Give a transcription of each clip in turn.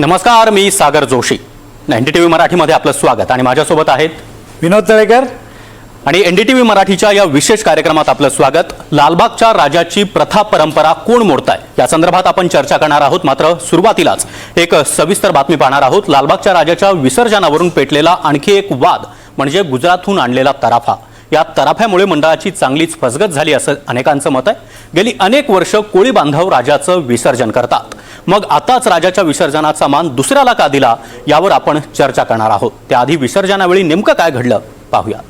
नमस्कार मी Sagar Joshi. N D T V मराठीमध्ये आपलं स्वागत आणि माझ्यासोबत आहेत विनोद तळेकर. आणि एन डी टी व्ही मराठीच्या या विशेष कार्यक्रमात आपलं स्वागत. लालबागच्या राजाची प्रथा परंपरा कोण मोडताय? या संदर्भात आपण चर्चा करणार आहोत. मात्र सुरुवातीलाच एक सविस्तर बातमी पाहणार आहोत. लालबागच्या राजाच्या विसर्जनावरून पेटलेला आणखी एक वाद म्हणजे गुजरातहून आणलेला तराफा. या तराफ्यामुळे मंडळाची चांगलीच फसगत झाली असं अनेकांचं मत आहे. गेली अनेक वर्ष कोळी बांधव राजाचं विसर्जन करतात. मग आताच राजाच्या विसर्जनाचा मान दुसऱ्याला का दिला यावर आपण चर्चा करणार आहोत. त्याआधी विसर्जनावेळी नेमकं काय घडलं पाहूयात.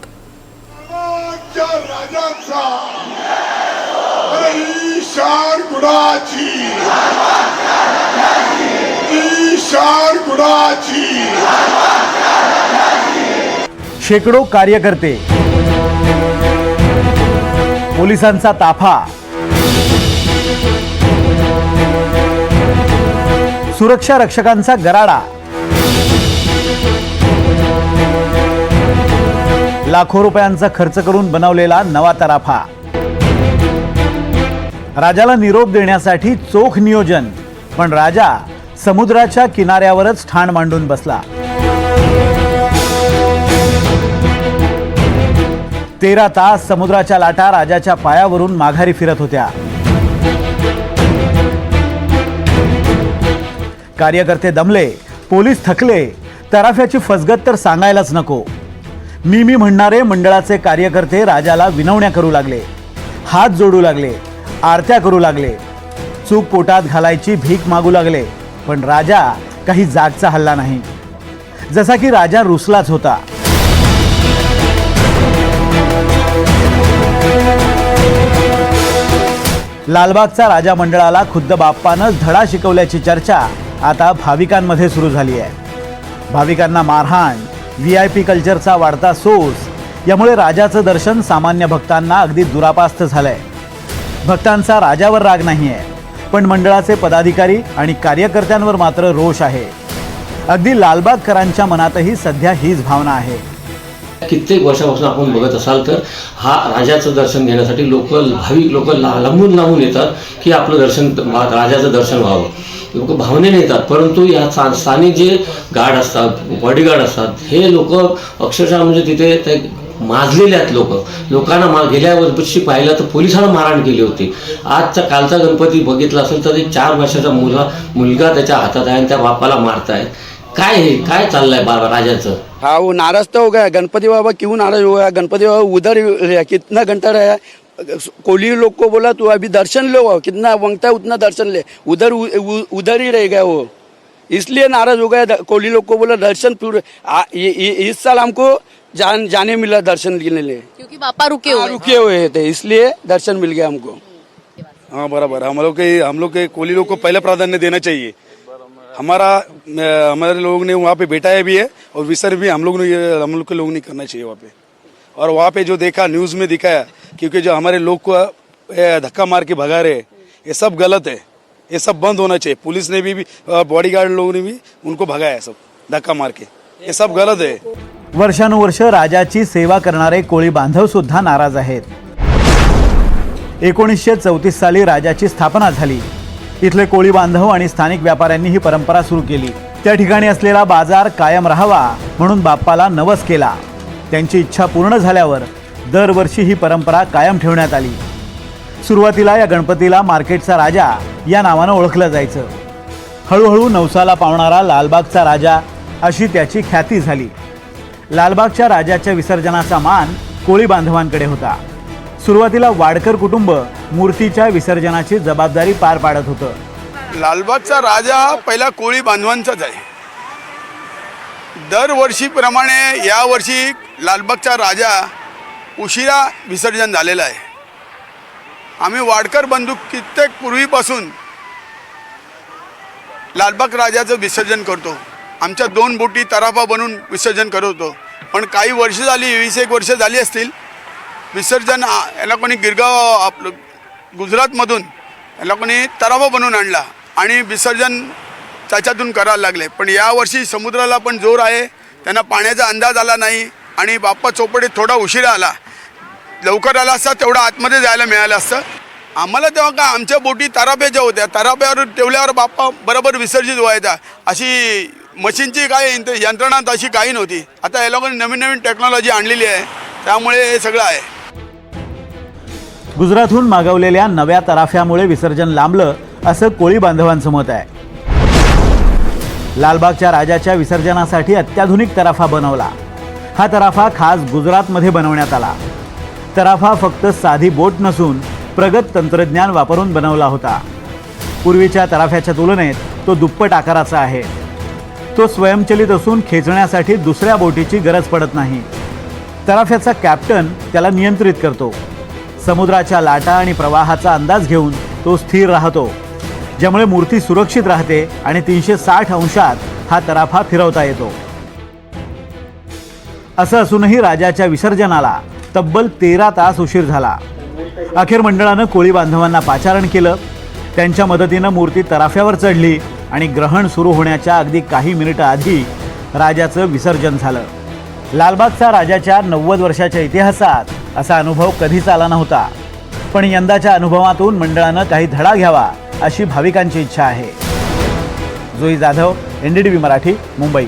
शेकडो कार्यकर्ते. पोलिसांचा ताफा. सुरक्षा रक्षकांचा गराडा. लाखो रुपयांचा खर्च करून बनवलेला नवा तराफा. राजाला निरोप देण्यासाठी चोख नियोजन पण राजा समुद्राच्या किनाऱ्यावरच ठाण मांडून बसला. तेरा तास समुद्राच्या लाटा राजाच्या पायावरून माघारी फिरत होत्या. कार्यकर्ते दमले पोलीस थकले. तराफ्याची फसगत तर सांगायलाच नको. मी मी म्हणणारे मंडळाचे कार्यकर्ते राजाला विनवण्या करू लागले. हात जोडू लागले आरत्या करू लागले. चूक पोटात घालायची भीक मागू लागले पण राजा काही जागचा हल्ला नाही. जसा की राजा रुसलाच होता. लालबागचा राजा मंडळाला खुद्द बाप्पानंच धडा शिकवल्याची चर्चा आता भाविकांमध्ये सुरू झाली आहे. भाविकांना मारहाण व्ही आय पी कल्चरचा वाढता सोस यामुळे राजाचं दर्शन सामान्य भक्तांना अगदी दुरापास्त झालंय. भक्तांचा राजावर राग नाहीये पण मंडळाचे पदाधिकारी आणि कार्यकर्त्यांवर मात्र रोष आहे. अगदी लालबागकरांच्या मनातही सध्या हीच भावना आहे. कित्येक वर्षापासून आपण बघत असाल तर हा राजाचं दर्शन घेण्यासाठी लोक भाविक लोक लांबून लांबून येतात की आपलं दर्शन राजाचं दर्शन व्हावं. लोक भावनेने येतात. परंतु या सा- स्थानिक जे गार्ड असतात बॉडीगार्ड असतात हे लोक अक्षरशः म्हणजे तिथे ते माजलेले आहेत लोक. लोकांना मा गेल्या वर्षी पाहिलं तर पोलिसांना मारहाण केली होती. आजचा कालचा गणपती बघितला असेल तर एक चार वर्षाचा मुलगा मुलगा त्याच्या हातात आहे आणि त्या बापाला मारताय. काय हे? काय चाललंय बाबा राजाचं? हाँ वो नाराज तो हो गया गणपति बाबा क्यों नाराज हो गणपती गणपति बाबा उधर ही कितना घंटा रहा कोली लोग को बोला तू अभी दर्शन लो कितना माँगता है उतना दर्शन ले। उधर उ, उ, उधर ही रह गया वो। इसलिए नाराज़ हो गया कोली लोग को बोला दर्शन पूरे इस साल हमको जान जाने मिला दर्शन लेने लिए क्योंकि पापा रुके हाँ, हुए रुके हुए थे इसलिए दर्शन मिल गया हमको। हाँ बराबर। हम लोग के हम लोग के कोली लोग को पहले प्राधान्य देना चाहिए। हमारा हमारे लोग ने वहाँ पे बैठाया भी है और विसर भी हम लोग ने हम लोग के लोग नहीं करना चाहिए वहाँ पे। और वहाँ पे जो देखा न्यूज़ में दिखाया क्योंकि जो हमारे लोग को धक्का मार के भगा रहे ये सब गलत है। ये सब बंद होना चाहिए। पुलिस ने भी, भी बॉडी गार्ड लोगों ने भी उनको भगाया सब धक्का मार के। ये सब गलत है। वर्षानुवर्ष राजाची सेवा करणारे कोळी बांधव सुद्धा नाराज आहेत. एकोणीसशे चौतीस साली राजाची स्थापना झाली. इथले कोळी बांधव आणि स्थानिक व्यापाऱ्यांनी ही परंपरा सुरू केली. त्या ठिकाणी असलेला बाजार कायम राहावा म्हणून बाप्पाला नवस केला. त्यांची इच्छा पूर्ण झाल्यावर दरवर्षी ही परंपरा कायम ठेवण्यात आली. सुरुवातीला या गणपतीला मार्केटचा राजा या नावानं ओळखलं जायचं. हळूहळू नवसाला पावणारा लालबागचा राजा अशी त्याची ख्याती झाली. लालबागच्या राजाच्या विसर्जनाचा मान कोळी बांधवांकडे होता. सुरुवातीला वाडकर कुटुंब मूर्तीच्या विसर्जनाची जबाबदारी पार पाडत होतं. लालबागचा राजा पहिला कोळी बांधवांचाच आहे. दरवर्षीप्रमाणे यावर्षी लालबागचा राजा उशिरा विसर्जन झालेला आहे. आम्ही वाडकर बंधू कित्येक पूर्वीपासून लालबाग राजाचं विसर्जन करतो. आमच्या दोन बोटी तराफा बनवून विसर्जन करवतो पण काही वर्ष झाली वीस एक वर्ष झाली असतील विसर्जन याला कोणी गिरगाव आपलं गुजरातमधून याला कोणी तराफा बनवून आणला आणि विसर्जन त्याच्यातून करायला लागले. पण यावर्षी समुद्राला पण जोर आहे त्यांना पाण्याचा अंदाज आला नाही. आणि बाप्पा चौपडे थोडा उशिरा आला. लवकर आला असता तेवढा आतमध्ये जायला मिळालं असतं. आम्हाला तेव्हा काय आमच्या बोटी तराफ्याच्या होत्या. तराफ्यावर ठेवल्यावर बाप्पा बरोबर विसर्जित व्हायचा. अशी मशीनची काय यंत्र- यंत्रणा तशी काही नव्हती. आता या लोकांनी नवीन नवीन टेक्नॉलॉजी आणलेली आहे. त्यामुळे हे सगळं आहे. गुजरातहून मागवलेल्या नव्या तराफ्यामुळे विसर्जन लांबलं असं कोळी बांधवांचं मत आहे. लालबागच्या राजाच्या विसर्जनासाठी अत्याधुनिक तराफा बनवला. हा तराफा खास गुजरातमध्ये बनवण्यात आला. तराफा फक्त साधी बोट नसून प्रगत तंत्रज्ञान वापरून बनवला होता. पूर्वीच्या तराफ्याच्या तुलनेत तो दुप्पट आकाराचा आहे. तो स्वयंचलित असून खेचण्यासाठी दुसऱ्या बोटीची गरज पडत नाही. तराफ्याचा कॅप्टन त्याला नियंत्रित करतो. समुद्राच्या लाटा आणि प्रवाहाचा अंदाज घेऊन तो स्थिर राहतो ज्यामुळे मूर्ती सुरक्षित राहते आणि तीनशे साठ अंशात हा तराफा फिरवता येतो. असं असूनही राजाच्या विसर्जनाला तब्बल तेरा तास उशीर झाला. अखेर मंडळानं कोळी बांधवांना पाचारण केलं. त्यांच्या मदतीनं मूर्ती तराफ्यावर चढली आणि ग्रहण सुरू होण्याच्या अगदी काही मिनिटं आधी राजाचं विसर्जन झालं. लालबागचा राजाच्या नव्वद वर्षाच्या इतिहासात असा अनुभव कधीच आला नव्हता. पण यंदाच्या अनुभवातून मंडळानं काही धडा घ्यावा अशी भाविकांची इच्छा आहे. जोई जाधव एनडीटीव्ही मराठी मुंबई.